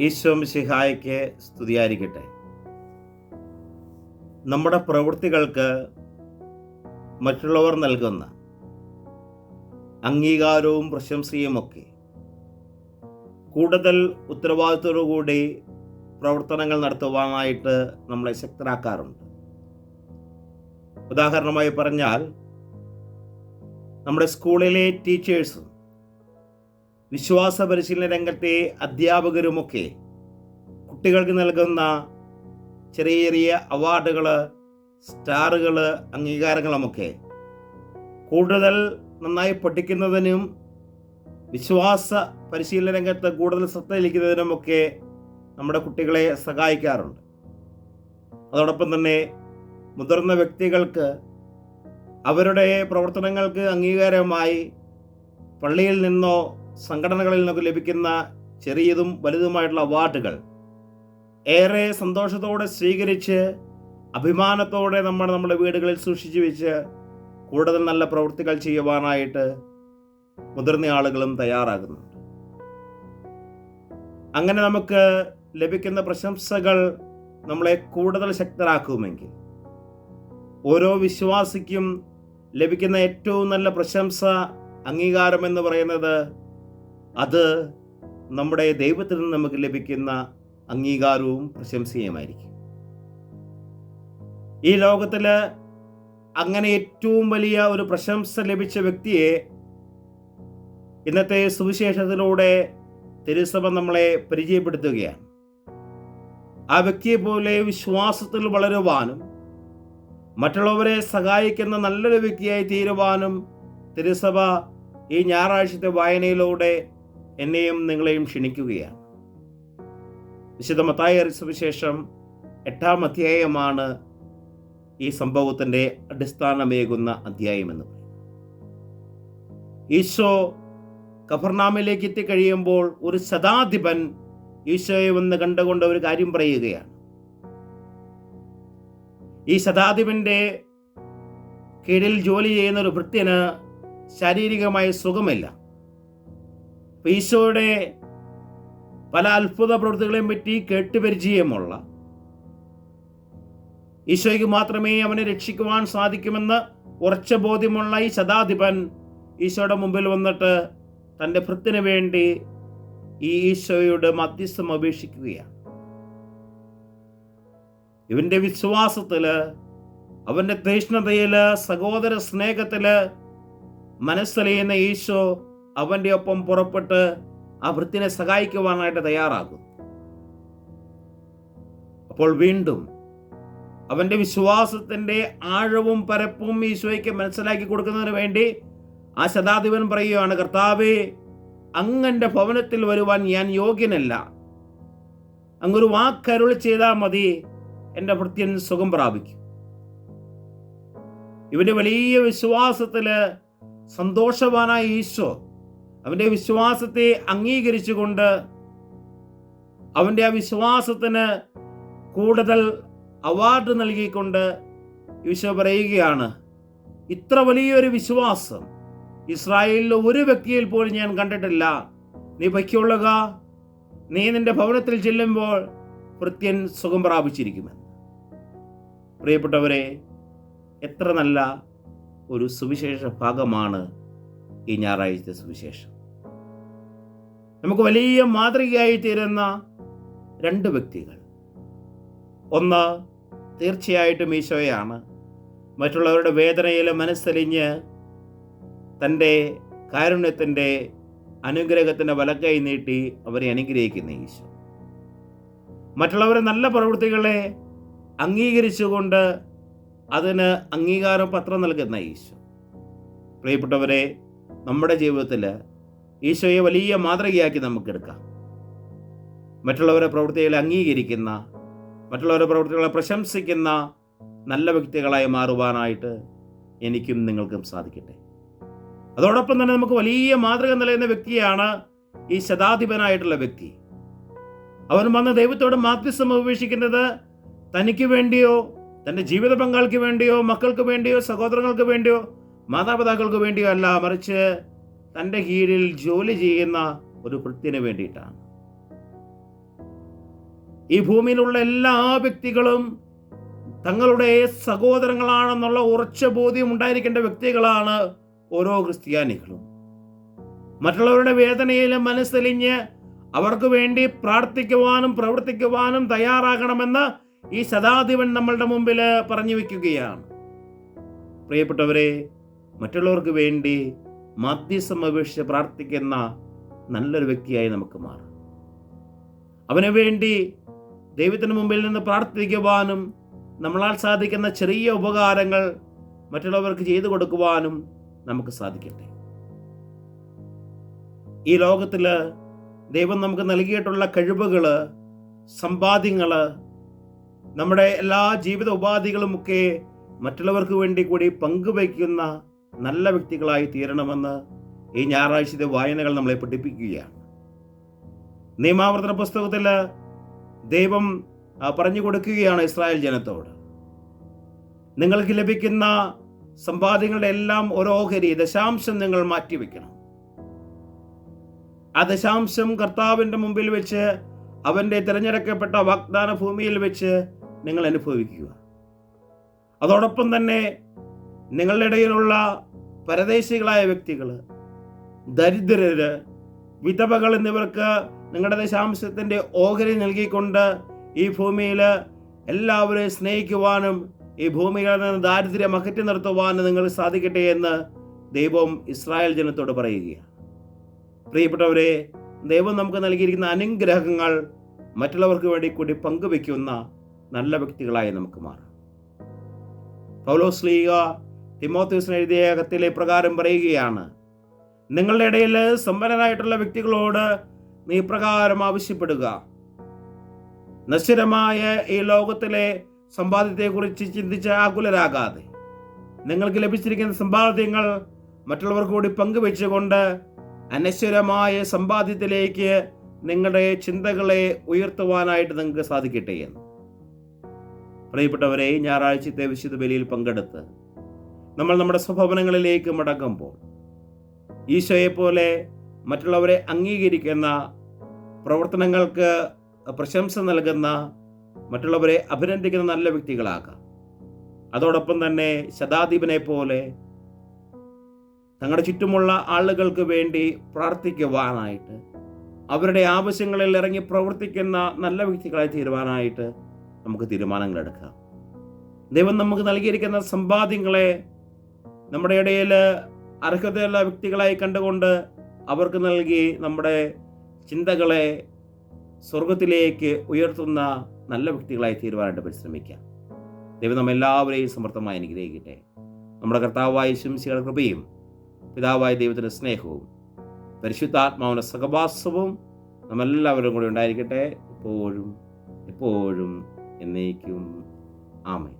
ഈശോ മിശിഹായ്ക്ക് സ്തുതിയായിരിക്കട്ടെ. നമ്മുടെ പ്രവൃത്തികൾക്ക് മറ്റുള്ളവർ നൽകുന്ന അംഗീകാരവും പ്രശംസയുമൊക്കെ കൂടുതൽ ഉത്തരവാദിത്തോടുകൂടി പ്രവർത്തനങ്ങൾ നടത്തുവാനായിട്ട് നമ്മളെ ശക്തരാക്കാറുണ്ട്. ഉദാഹരണമായി പറഞ്ഞാൽ നമ്മുടെ സ്കൂളിലെ ടീച്ചേഴ്സും വിശ്വാസ പരിശീലന രംഗത്തെ അധ്യാപകരുമൊക്കെ കുട്ടികൾക്ക് നൽകുന്ന ചെറിയ ചെറിയ അവാർഡുകൾ സ്റ്റാറുകൾ അംഗീകാരങ്ങളുമൊക്കെ കൂടുതൽ നന്നായി പഠിക്കുന്നതിനും വിശ്വാസ പരിശീലന രംഗത്ത് കൂടുതൽ ശ്രദ്ധ ലഭിക്കുന്നതിനുമൊക്കെ നമ്മുടെ കുട്ടികളെ സഹായിക്കാറുണ്ട്. അതോടൊപ്പം തന്നെ മുതിർന്ന വ്യക്തികൾക്ക് അവരുടെ പ്രവർത്തനങ്ങൾക്ക് അംഗീകാരമായി പള്ളിയിൽ നിന്നോ സംഘടനകളിൽ നിന്നൊക്കെ ലഭിക്കുന്ന ചെറിയതും വലുതുമായിട്ടുള്ള അവാർഡുകൾ. ഏറെ സന്തോഷത്തോടെ സ്വീകരിച്ച് അഭിമാനത്തോടെ നമ്മൾ നമ്മുടെ വീടുകളിൽ സൂക്ഷിച്ചു വെച്ച് കൂടുതൽ നല്ല പ്രവൃത്തികൾ ചെയ്യുവാനായിട്ട് മുതിർന്ന ആളുകളും തയ്യാറാകുന്നുണ്ട്. അങ്ങനെ നമുക്ക് ലഭിക്കുന്ന പ്രശംസകൾ നമ്മളെ കൂടുതൽ ശക്തരാക്കുമെങ്കിൽ ഓരോ വിശ്വാസിക്കും ലഭിക്കുന്ന ഏറ്റവും നല്ല പ്രശംസ അംഗീകാരം എന്ന് പറയുന്നത് അത് നമ്മുടെ ദൈവത്തിൽ നിന്ന് നമുക്ക് ലഭിക്കുന്ന അംഗീകാരവും പ്രശംസയുമായിരിക്കും. ഈ ലോകത്തിൽ അങ്ങനെ ഏറ്റവും വലിയ ഒരു പ്രശംസ ലഭിച്ച വ്യക്തിയെ ഇന്നത്തെ സുവിശേഷത്തിലൂടെ തിരുസഭ നമ്മളെ പരിചയപ്പെടുത്തുകയാണ്. ആ വ്യക്തിയെ പോലെ വിശ്വാസത്തിൽ വളരുവാനും മറ്റുള്ളവരെ സഹായിക്കുന്ന നല്ലൊരു വ്യക്തിയായി തീരുവാനും തിരുസഭ ഈ ഞായറാഴ്ചത്തെ വായനയിലൂടെ എന്നെയും നിങ്ങളെയും ക്ഷണിക്കുകയാണ്. വിശുദ്ധ മത്തായ സുവിശേഷം എട്ടാം അധ്യായമാണ് ഈ സംഭവത്തിന്റെ അടിസ്ഥാനമേകുന്ന അധ്യായമെന്ന് ഈശോ കഫർനാമിലേക്ക് എത്തിക്കഴിയുമ്പോൾ ഒരു ശതാധിപൻ ഈശോയെ വന്ന് കണ്ടുകൊണ്ട് ഒരു കാര്യം പറയുകയാണ്. ഈ ശതാധിപന്റെ കീഴിൽ ജോലി ചെയ്യുന്ന ഒരു ഭൃത്യന് ശാരീരികമായ സുഖമില്ല. അപ്പൊ ഈശോയുടെ പല അത്ഭുത പ്രവൃത്തികളെയും പറ്റി കേട്ടുപരിചയമുള്ള ഈശോയ്ക്ക് മാത്രമേ അവനെ രക്ഷിക്കുവാൻ സാധിക്കുമെന്ന് ഉറച്ച ബോധ്യമുള്ള ഈ ശതാധിപൻ ഈശോയുടെ മുമ്പിൽ വന്നിട്ട് തന്റെ ഭൃത്തിന് വേണ്ടി ഈ ഈശോയുടെ മധ്യസ്ഥം അപേക്ഷിക്കുകയാണ്. ഇവന്റെ വിശ്വാസത്തിൽ അവന്റെ തീഷ്ണതയിൽ സഹോദര സ്നേഹത്തിൽ മനസ്സലിയുന്ന ഈശോ അവന്റെ ഒപ്പം പുറപ്പെട്ട് ആ വൃത്തിനെ സഹായിക്കുവാനായിട്ട് തയ്യാറാകും. അപ്പോൾ വീണ്ടും അവന്റെ വിശ്വാസത്തിന്റെ ആഴവും പരപ്പും ഈശോയ്ക്ക് മനസ്സിലാക്കി കൊടുക്കുന്നതിന് വേണ്ടി ആ ശതാധിപൻ പറയുകയാണ് കർത്താവേ അങ്ങന്റെ ഭവനത്തിൽ വരുവാൻ ഞാൻ യോഗ്യനല്ല. അങ്ങൊരു വാക്കരുൾ ചെയ്താൽ മതി എന്റെ ഭൃത്യൻ സുഖം പ്രാപിക്കും. ഇവന്റെ വലിയ വിശ്വാസത്തിൽ സന്തോഷവാനായ ഈശോ അവന്റെ വിശ്വാസത്തെ അംഗീകരിച്ചുകൊണ്ട് അവന്റെ ആ വിശ്വാസത്തിന് കൂടുതൽ അവാർഡ് നൽകിക്കൊണ്ട് ഈശോ പറയുകയാണ് ഇത്ര വലിയൊരു വിശ്വാസം ഇസ്രായേലിൽ ഒരു വ്യക്തിയിൽ പോലും ഞാൻ കണ്ടിട്ടില്ല. നീ പൊയ്ക്കൊള്ളുക നീ നിന്റെ ഭവനത്തിൽ ചെല്ലുമ്പോൾ പ്രത്യൻ സുഖം പ്രാപിച്ചിരിക്കുമെന്ന്. പ്രിയപ്പെട്ടവരെ എത്ര നല്ല ഒരു സുവിശേഷ ഭാഗമാണ് ഈ ഞായറാഴ്ചത്തെ സുവിശേഷം. നമുക്ക് വലിയ മാതൃകയായി തീരുന്ന രണ്ട് വ്യക്തികൾ. ഒന്ന് തീർച്ചയായിട്ടും ഈശോയാണ്. മറ്റുള്ളവരുടെ വേദനയിൽ മനസ്സലിഞ്ഞ് തന്റെ കാരുണ്യത്തിന്റെ അനുഗ്രഹത്തിന്റെ വലക്കൈ നീട്ടി അവരെ അനുഗ്രഹിക്കുന്ന ഈശോ. മറ്റുള്ളവരെ നല്ല പ്രവൃത്തികളെ അംഗീകരിച്ചുകൊണ്ട് അതിന് അംഗീകാരം പത്രം നൽകുന്ന ഈശോ. പ്രിയപ്പെട്ടവരെ നമ്മുടെ ജീവിതത്തിൽ ഈശോയെ വലിയ മാതൃകയാക്കി നമുക്കെടുക്കാം. മറ്റുള്ളവരുടെ പ്രവൃത്തികളെ അംഗീകരിക്കുന്ന മറ്റുള്ളവരുടെ പ്രവൃത്തികളെ പ്രശംസിക്കുന്ന നല്ല വ്യക്തികളായി മാറുവാനായിട്ട് എനിക്കും നിങ്ങൾക്കും സാധിക്കട്ടെ. അതോടൊപ്പം തന്നെ നമുക്ക് വലിയ മാതൃക നിലയുന്ന വ്യക്തിയാണ് ഈ ശതാധിപനായിട്ടുള്ള വ്യക്തി. അവൻ വന്ന ദൈവത്തോട് മാധ്യസ്ഥം ഉപേക്ഷിക്കുന്നത് തനിക്ക് വേണ്ടിയോ തന്റെ ജീവിത പങ്കാളിക്ക് വേണ്ടിയോ മക്കൾക്ക് വേണ്ടിയോ സഹോദരങ്ങൾക്ക് വേണ്ടിയോ മാതാപിതാക്കൾക്ക് വേണ്ടിയോ അല്ല. മറിച്ച് തന്റെ കീഴിൽ ജോലി ചെയ്യുന്ന ഒരു വൃത്തിന് വേണ്ടിയിട്ടാണ്. ഈ ഭൂമിയിലുള്ള എല്ലാ വ്യക്തികളും തങ്ങളുടെ സഹോദരങ്ങളാണെന്നുള്ള ഉറച്ച ബോധ്യം ഉണ്ടായിരിക്കേണ്ട വ്യക്തികളാണ് ഓരോ ക്രിസ്ത്യാനികളും. മറ്റുള്ളവരുടെ വേദനയിൽ മനസ്സലിഞ്ഞ് അവർക്ക് വേണ്ടി പ്രാർത്ഥിക്കുവാനും പ്രവർത്തിക്കുവാനും തയ്യാറാകണമെന്ന് ഈ ശതാധിപൻ നമ്മളുടെ മുമ്പിൽ പറഞ്ഞു വയ്ക്കുകയാണ്. പ്രിയപ്പെട്ടവരെ മറ്റുള്ളവർക്ക് വേണ്ടി മധ്യസ്ഥം അപേക്ഷിച്ച് പ്രാർത്ഥിക്കുന്ന നല്ലൊരു വ്യക്തിയായി നമുക്ക് മാറാം. അവന് വേണ്ടി ദൈവത്തിന് മുമ്പിൽ നിന്ന് പ്രാർത്ഥിക്കുവാനും നമ്മളാൽ സാധിക്കുന്ന ചെറിയ ഉപകാരങ്ങൾ മറ്റുള്ളവർക്ക് ചെയ്തു കൊടുക്കുവാനും നമുക്ക് സാധിക്കട്ടെ. ഈ ലോകത്തിൽ ദൈവം നമുക്ക് നൽകിയിട്ടുള്ള കഴിവുകൾ സമ്പാദ്യങ്ങൾ നമ്മുടെ എല്ലാ ജീവിത ഉപാധികളുമൊക്കെ മറ്റുള്ളവർക്ക് വേണ്ടി കൂടി പങ്കുവയ്ക്കുന്ന നല്ല വ്യക്തികളായി തീരണമെന്ന് ഈ ഞായറാഴ്ചത്തെ വായനകൾ നമ്മളെ പഠിപ്പിക്കുകയാണ്. നിയമാവർത്തന പുസ്തകത്തിൽ ദൈവം പറഞ്ഞു കൊടുക്കുകയാണ് ഇസ്രായേൽ ജനത്തോട്. നിങ്ങൾക്ക് ലഭിക്കുന്ന സമ്പാദ്യങ്ങളുടെ എല്ലാം ഓരോഹരി ദശാംശം നിങ്ങൾ മാറ്റിവെക്കണം. ആ ദശാംശം കർത്താവിന്റെ മുമ്പിൽ വെച്ച് അവന്റെ തിരഞ്ഞെടുക്കപ്പെട്ട വാഗ്ദാന ഭൂമിയിൽ വെച്ച് നിങ്ങൾ അനുഭവിക്കുക. അതോടൊപ്പം തന്നെ നിങ്ങളുടെ ഇടയിലുള്ള പരദേശികളായ വ്യക്തികൾ ദരിദ്രര് വിധവകൾ എന്നിവർക്ക് നിങ്ങളുടെ ദശാംശത്തിന്റെ ഓഹരി നൽകിക്കൊണ്ട് ഈ ഭൂമിയിൽ എല്ലാവരെയും സ്നേഹിക്കുവാനും ഈ ഭൂമിയിൽ നിന്ന് ദാരിദ്ര്യം അകറ്റി നിർത്തുവാനും നിങ്ങൾ സാധിക്കട്ടെ എന്ന് ദൈവം ഇസ്രായേൽ ജനത്തോട് പറയുകയാണ്. പ്രിയപ്പെട്ടവരെ ദൈവം നമുക്ക് നൽകിയിരിക്കുന്ന അനുഗ്രഹങ്ങൾ മറ്റുള്ളവർക്ക് വേണ്ടി കൂടി പങ്കുവെക്കുന്ന നല്ല വ്യക്തികളായി നമുക്ക് മാറാം. പൗലോസ് ലീഗ തിമോത്യൂസിന് എഴുതിയ കത്തിലെ പ്രകാരം പറയുകയാണ് നിങ്ങളുടെ ഇടയിൽ സമ്പന്നരായിട്ടുള്ള വ്യക്തികളോട് നീ പ്രകാരം ആവശ്യപ്പെടുക. നശ്വരമായ ഈ ലോകത്തിലെ സമ്പാദ്യത്തെക്കുറിച്ച് ചിന്തിച്ച് ആകുലരാകാതെ. നിങ്ങൾക്ക് ലഭിച്ചിരിക്കുന്ന സമ്പാദ്യങ്ങൾ മറ്റുള്ളവർക്ക് കൂടി പങ്കുവെച്ചുകൊണ്ട് അനശ്വരമായ സമ്പാദ്യത്തിലേക്ക് നിങ്ങളുടെ ചിന്തകളെ ഉയർത്തുവാനായിട്ട് നിങ്ങൾക്ക് സാധിക്കട്ടെ എന്ന്. പ്രിയപ്പെട്ടവരെ ഞായറാഴ്ചത്തെ വിശുദ്ധ ബലിയിൽ പങ്കെടുത്ത് നമ്മൾ നമ്മുടെ സ്വഭവനങ്ങളിലേക്ക് മടങ്ങുമ്പോൾ ഈശോയെ പോലെ മറ്റുള്ളവരെ അംഗീകരിക്കുന്ന പ്രവർത്തനങ്ങൾക്ക് പ്രശംസ നൽകുന്ന മറ്റുള്ളവരെ അഭിനന്ദിക്കുന്ന നല്ല വ്യക്തികളാകാം. അതോടൊപ്പം തന്നെ ശതാധിപനെ പോലെ തങ്ങളുടെ ചുറ്റുമുള്ള ആളുകൾക്ക് വേണ്ടി പ്രാർത്ഥിക്കുവാനായിട്ട് അവരുടെ ആവശ്യങ്ങളിൽ ഇറങ്ങി പ്രവർത്തിക്കുന്ന നല്ല വ്യക്തികളായി തീരുവാനായിട്ട് നമുക്ക് തീരുമാനങ്ങൾ എടുക്കാം ദൈവം നമുക്ക് നൽകിയിരിക്കുന്ന സമ്പാദ്യങ്ങളെ നമ്മുടെ ഇടയിൽ അർഹതയുള്ള വ്യക്തികളായി കണ്ടുകൊണ്ട് അവർക്ക് നൽകി നമ്മുടെ ചിന്തകളെ സ്വർഗത്തിലേക്ക് ഉയർത്തുന്ന നല്ല വ്യക്തികളായി തീരുവാനായിട്ട് പരിശ്രമിക്കാം. ദൈവം നമ്മെല്ലാവരെയും സമർത്ഥമായി അനുഗ്രഹിക്കട്ടെ. നമ്മുടെ കർത്താവായ ശംസിയുടെ കൃപയും പിതാവായ ദൈവത്തിന്റെ സ്നേഹവും പരിശുദ്ധാത്മാവിന്റെ സഹവാസവും നമ്മെല്ലാവരും കൂടി ഉണ്ടായിരിക്കട്ടെ. എപ്പോഴും എപ്പോഴും എന്നേക്കും. ആമേ